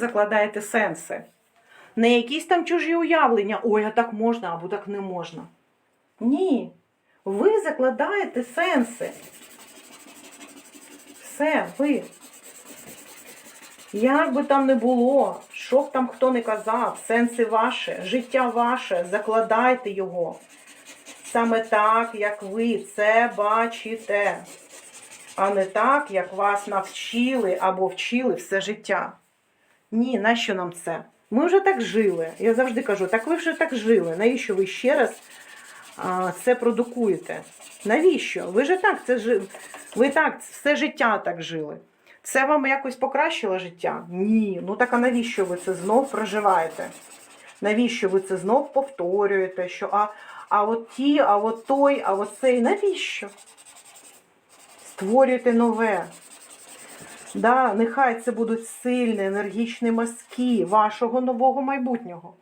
закладаєте сенси. Не якісь там чужі уявлення, ой, а так можна або так не можна. Ні. Ви закладаєте сенси. Все, ви. Як би там не було, що б там хто не казав, сенси ваше, життя ваше, закладайте його. Саме так, як ви це бачите, а не так, як вас навчили або вчили все життя. Ні, нащо нам це? Ми вже так жили. Я завжди кажу, так ви вже так жили. Навіщо ви ще раз а, це продукуєте? Навіщо? Ви ж так це жили. Ви так все життя так жили. Це вам якось покращило життя? Ні. Ну так а навіщо ви це знов проживаєте? Навіщо ви це знов повторюєте? Що а, а от ті, а от той, а от цей. Навіщо? Створюйте нове. Да, нехай це будуть сильні, енергічні мазки вашого нового майбутнього.